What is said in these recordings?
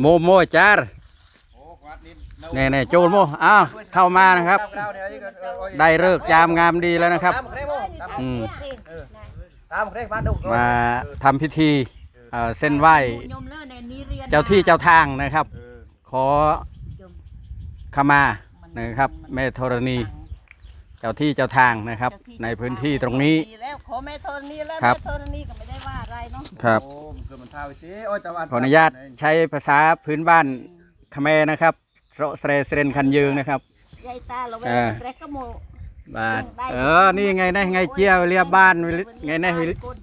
โมโมจารโอ้กวาดนิดแน่แน่ๆโจรโมอ้าวเข้ามานะครับ ได้เลิกษ์ยามงามดีแล้วนะครับมามอืม มาทำพิธีเอ่อเส้นไหว้เจ้าที่เจ้าทางนะครับ ขอขมานะครับ แม่ธรณี จ้าที่เจ้าทางนะครับ ในพื้นที่ตรงนี้ แล้วขอแม่ธรณีแล้วครับ แม่ธรณีก็ไม่ได้ว่าอะไรเนาะครับ โอ้มันเกิดมันท้าไปสิโอ้ยแต่ว่าขออนุญาตใช้ภาษาพื้นบ้านคแมร์นะครับโสเสรเสรนคันยืงนะครับ ยายตาเราไว้เออ แรกก็โมบ้านเออนี่ไงนะไงเจียวเรียบบ้านไงนะ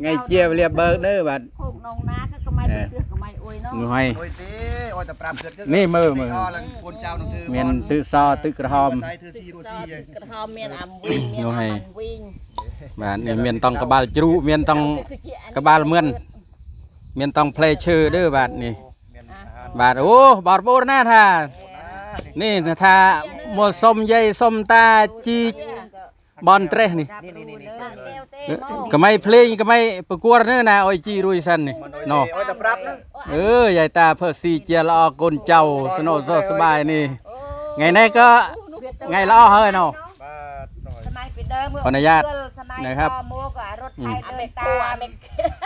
ไงเจียวเรียบเบิกเด้อบ้านโคกนองนาก็กระไม้เออเสือก មួយនោះមួយហើយមួយទេអត់តែ5ទឹកនេះមើលមើលឡើងកូនចៅនឹងធ្វើមានទឹកសទឹកក្រហមទឹកក្រហមមានអាវិញមានអាវិញបាទនេះមានតង់ក្បាលជ្រូកមានតង់ក្បាលមឿនមានតង់ផ្លែឈើទេបាទនេះបាទអូបងប្អូនណាថានេះថាមកសុំយាយសុំតាជីក บาลจรูเมียนต้องกระบาลเมือนเมียนต้องเพลย์ชื่อเด้อบ้านนี่เมียนอาหารบ้านโอ้บอดโบรนะท่านะนี่นี่ถ้ามัวส้มใหญ่ส้มตาจีบอลเตรนี่นี่นี่นี่นี่แก้วเต้เอ้ยโม่ก็ไม่เพลงก็ไม่ประกวดเนื้อนะโอ้ยจีรุยสันนี่มันโอ้ยเนาะโอ้ยแต่ปรับนะเออยายตาเพื่อสีเจียละออกนเจ้าสโนโซสบายนี่โอ้ไงไหนก็ไงละอ้อเฮ้ยเนาะบาดหน่อยสมัยไปเดิมเมื่ขออนุญาตสมัยนะครับต่อโมก็รถไทยเดินตาม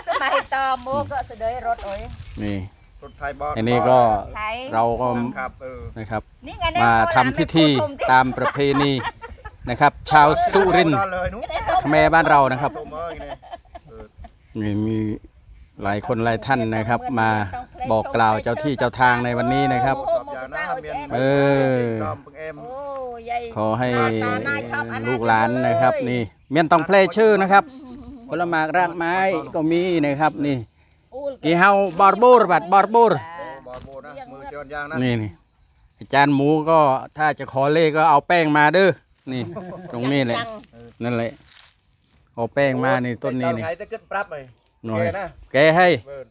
สมัยต่อโมก็เสดยรถโอ้ยนี่รถไทยบอลอันนี้ก็ไทยเราก็ครับเออนะครับนี่ไงเนี่ยมาทำพิธีตามประเพณี นะครับ ชาวสุรินทร์นอนเลยหนุ๊เขมรบ้านเรานะครับต้มเอ้ยนี่เออมีมีหลายคนหลายท่านนะครับ มาบอกกล่าวเจ้าที่เจ้าทางในวันนี้นะครับสอบยานะเมียนเออจอมเพิ่งเอ็มโอ้ยายขอให้ลูกหลานนะครับ นี่ เมียนต้องเพลงชื่อนะครับผลไม้รากไม้ก็มีนะครับนี่กีเฮาบอร์บูร์บัดบอร์บูร์บอลโบนะมือเจอนยางนะนี่นี่อาจารย์หมูก็ถ้าจะขอเลขก็เอาแป้งมาเด้อ นี่ ตรงนี้แหละ นั่นแหละเอาแป้งมานี่ต้นนี้นี่ ไงจะขึ้นปรับเลยหน่อย แกนะแกให้เบิร์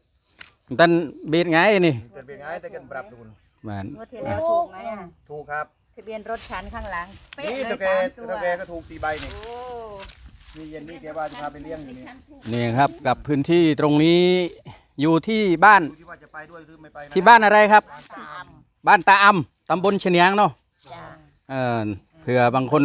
นตันบีดไงนี่จะเป็นไงจะขึ้นปรับดูบ้านงวดที่แล้วถูกไหมอะถูกครับทะเบียนรถฉันข้างหลังเป๊ะนี่เลตะยแกสามตัวตะแกก็ถูกสี่ใบนี่โอ้นี่เย็นนี่แกว่าจะพาไปเลี้ยงอยู่นี่นี่ครับ กับพื้นที่ตรงนี้อยู่ที่บ้าน ดูที่ว่าจะไปด้วยหรือไม่ไปนะที่บ้านอะไรครับ สามบ้านตาอำตำบลเฉนียงเนาะจ้าเออ เผื่อบางคน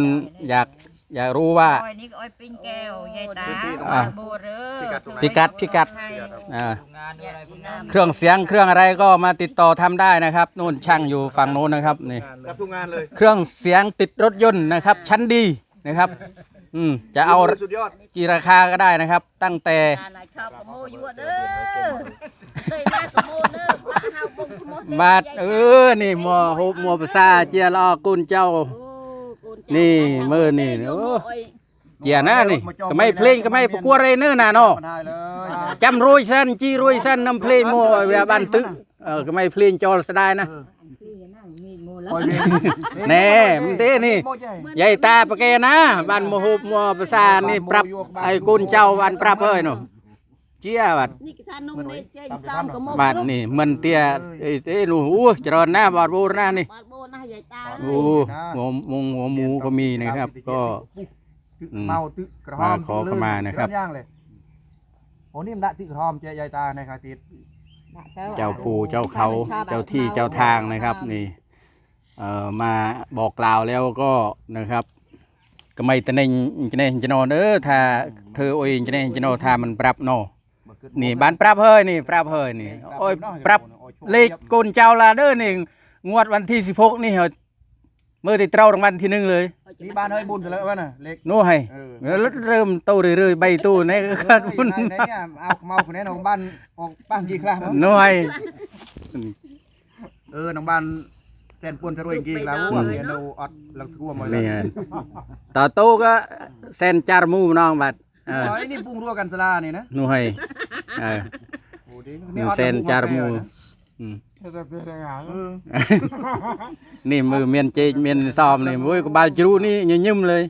อยากอยากรู้ว่า อ้อยนี่ก็อ้อยปิ้งแก้วยายตาอะโบเรอพิกัดพิกัดให้อ่า งานอะไรพวกนั้นเครื่องเสียงเครื่องอะไรก็มาติดต่อทำได้นะครับนู่นช่างอยู่ฝั่งโน้นนะครับนี่ รับทุกงานเลยเครื่องเสียงติดรถยนต์นะครับ ชั้นดีนะครับ อืมจะเอาสุดยอดกี่ราคาก็ได้นะครับ ตั้งแต่งานไหนชอบกระโมยั่วเด้อเคยมากระโมเด้อมาเฮาบงขโมยบาทเออนี่มัวฮุบมัวภาษาเจียลอกุนเจ้า โอ้กูจะนี่มือนี่โอ้ เจียนะนี่ก็ไม่เพลงก็ไม่ประกวดอะไรเนื้อน่ะเนาะมาได้เลยจำรวยสั้นจีรวยสั้นน้ำเพลงมัวเวลาบ้านตึกเออก็ไม่เพลงจอลสได้นะ พี่นั่งมีโมแล้วโอ้ยเว้ยแน่มันเต้นี่โม่ใหญ่ยายตาปะแกนะบ้านมัวฮุบมัวภาษานี่ปรับไอ้กุนเจ้าบ้านปรับเอ้ยเนาะ เจียบัดนี่กท่านนุ่มในใจซ้ำกระโมบาทนี่มันเตี้ยเอ้ยเอ้ยหนูอู้เจริญนะบาดบูรนะนี่บาดโบนะยายตาโอ้หัวมงหัวหมูก็มีนะครับ ก็ อืมเมาตึกกระหอมมาขอเข้ามานะครับ ย่างเลยโอ้นี่มันดะตึกกระหอมเจยายตาในคาติดเจ้าปู่เจ้าเขาเจ้าที่เจ้าทางนะครับ นี่ เอ่อมาบอกกล่าวแล้วก็นะครับ ก็ไม่ตะเนงจะเนงจะนอนเออถ้าเธอโอ้ยจะเนงจะนอนถ้ามันปรับเนาะ นี่บ้านปรับเฮ้ยนี่ปรับเฮ้ยนี่โอ้ยปรับเลขกุนเจ้าละเด้อนี่งวดวันที่สิบหกนี่เหรอเมื่อติดเต้ารางวัลที่หนึ่งเลยนี่บ้านเฮ้ยบุญเสร็จแล้ววะน่ะเล็กโน้ให้เออแล้วเริ่มโตเรื่อยๆใบตู้นี่ก็ขาดทุนไหนเนี่ยเอาเมาคนนี้น้องบ้านออกบ้านกี่ครั้งหน่วยเออน้องบ้านแสนปวนทะรวยกี่ครั้งวะเห็นเราอดหลังสกัวหมดเลยนี่ต่อโตก็เซนจารมูน้องบัดเอออ๋อไอ้นี่ปรุงรัวกันสลานี่นะหน่วย เออโอ้ดีนี่เซนจารมูอืมเออนี่มือเมียนเจเมียนซ้อมนี่มุ้ยกับบาลจรูนี่ยิ้มๆเลย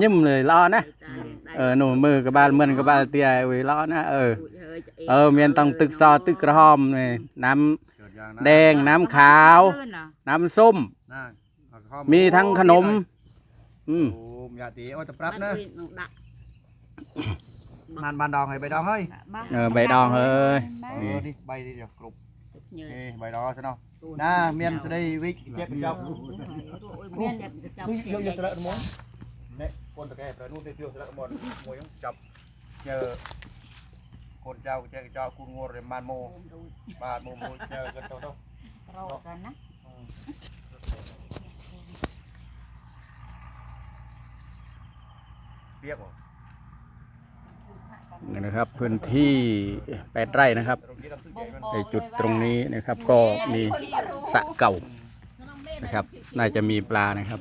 ยิ้มเลยรอนะเออหนูมือกับบาลเหมือนกับบาลเตียอุ้ยรอนะเออเออเมียนต้องตึกซอตึกกระหอมนี่น้เกิดอย่างำแดงน้ำขาว น้ำส้มน่าเอาเข้ามีทั้งขนม อืมโอ้มอย่าตีโอ้ยแต่ปรับนะ ดัก นานบานดองให้ใบดองเฮ้ย เออใบดองเฮ้ย เออนี่ใบนี่เดี๋ยวกรุบ ញើ เอ้ใบดอซะเนาะน่าเมียนจะได้วิกเจ็บจับ មានចាប់ចាប់ យកយកស្រែកមុននេះកូនតកែប្រនោះទៅយកស្រែកមុនមួយចាប់ញើកូនចៅចេះចៅគូងួរបានម៉ូបាទម៉ូមួយញើក៏ទៅទៅ ត្រោกันណា เปียกบ่ นี่ นะครับพื้นที่แปดไร่นะครับตรงนี้ต้องซื้อใหญ่มันในจุดตรงนี้นะครับก็มีสระเก่านะครับ น่าจะมีปลานะครับ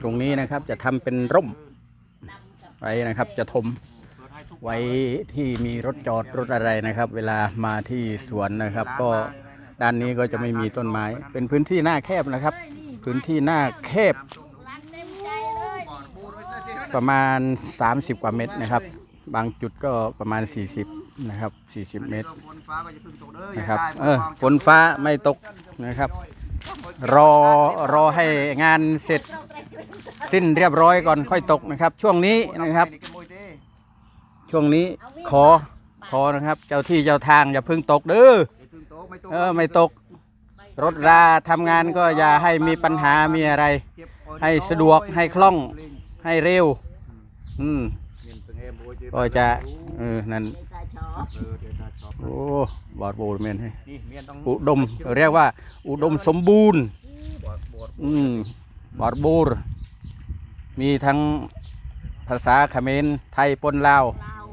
ตรงนี้นะครับจะทำเป็นร่มไว้นะครับ จะถมไว้ที่มีรถจอดรถอะไรนะครับ เวลามาที่สวนนะครับ ก็ด้านนี้ก็จะไม่มีต้นไม้ เป็นพื้นที่หน้าแคบนะครับ พื้นที่หน้าแคบឡានเต็มใจเลยประมาณ 30 กว่าเมตรนะครับ บางจุดก็ประมาณ 40 นะครับ 40 เมตรฝนฟ้าก็จะพึ่งตกเด้อนะครับเออฝนฟ้าไม่ตกนะครับ รอรอให้งานเสร็จสิ้นเรียบร้อยก่อนค่อยตกนะครับ ช่วงนี้นะครับ ช่วงนี้ขอขอนะครับ เจ้าที่เจ้าทางอย่าเพิ่งตกเด้อเออไม่ตก รถราทำงานก็อย่าให้มีปัญหามีอะไร ให้สะดวกให้คล่องให้เร็ว อืม ก็จะเออนั่นតែឆោโอ้บอดโบดเมนให้นี่เมียนต้องอุดมเรียกว่า อุดมสมบูรณ์บอดบอดอืมบอดบูรมีทั้งภาษาเขมรไทยปนลาว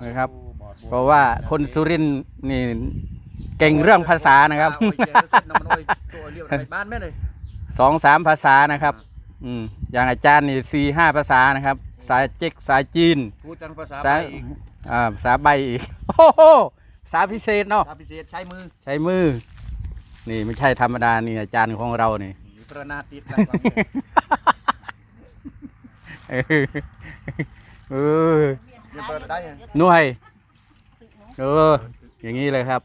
นะครับบอดบอดเพราะว่าคนสุรินทร์นี่เก่งเรื่องภาษานะครับโอ้ยเจ๊ก็น้ำมันโอ้ยตัวเลี้ยวไปบ้านแม่เลยสองสามภาษานะครับ อืมอย่างอาจารย์นี่สี่ห้าภาษานะครับ สายเจ๊กสายจีน พูดจังภาษาสาไทยยอีกอ่าภาษาใบอีกโอ้โหภาษาพิเศษเนาะ ภาษาพิเศษใช้มือใช้มือ นี่ไม่ใช่ธรรมดานี่อาจารย์ของเรานี่ประนาติดหลังฟังเลยเออเออเดี๋ยวเปิดได้ไงหน่วยเออ อย่างนี้เลยครับ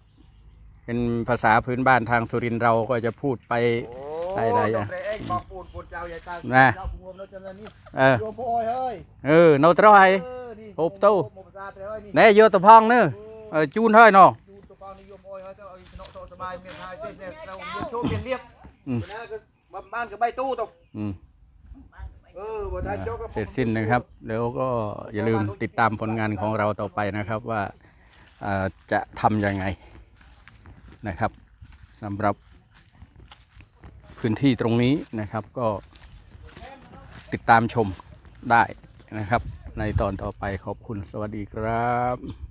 เป็นภาษาพื้นบ้านทางสุรินทร์เราก็จะพูดไป โอ้ ได้ได้ดอะอกเรเอ้ยบอกปูนปูนเจ้าใหญ่ตาน่ะ เจ้าปูนแล้วจังเลยนี่เออโยมโอ้ยเฮ้ยเออโนตรอย เออนี่โอบตู้โอบตาเตยนี่แน่โยตะพองเนอะเออจูนเฮ้ยเนาะยูตัวกองนี่โยมโอ้ยเฮ้ยเจ้าเอาอีกเนาะโตสบายเมียนไทยเจ๊เนี่ยเราเรียนโชว์เรียนเรียบอืมวันนั้นก็มาบ้านกับใบตู้ตกอืม เออวันนั้นโจ๊กก็เสร็จสิ้นนะครับแล้วก็อย่าลืมติดตามผลงานของเราต่อไปนะครับว่าเอ่อจะทำยังไงนะครับสำหรับ พื้นที่ตรงนี้นะครับก็ติดตามชมได้นะครับ ในตอนต่อไปขอบคุณสวัสดีครับ